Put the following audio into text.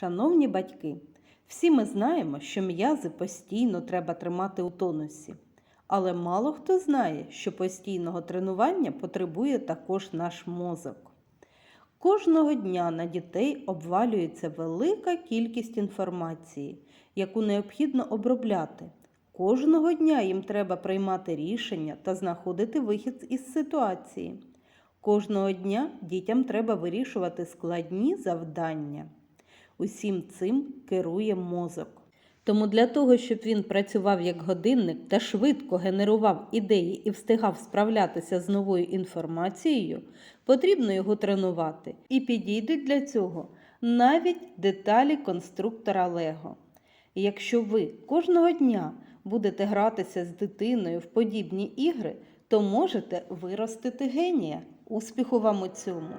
Шановні батьки, всі ми знаємо, що м'язи постійно треба тримати у тонусі. Але мало хто знає, що постійного тренування потребує також наш мозок. Кожного дня на дітей обвалюється велика кількість інформації, яку необхідно обробляти. Кожного дня їм треба приймати рішення та знаходити вихід із ситуації. Кожного дня дітям треба вирішувати складні завдання. Усім цим керує мозок. Тому для того, щоб він працював як годинник та швидко генерував ідеї і встигав справлятися з новою інформацією, потрібно його тренувати. І підійдуть для цього навіть деталі конструктора Лего. Якщо ви кожного дня будете гратися з дитиною в подібні ігри, то можете виростити генія. Успіху вам у цьому!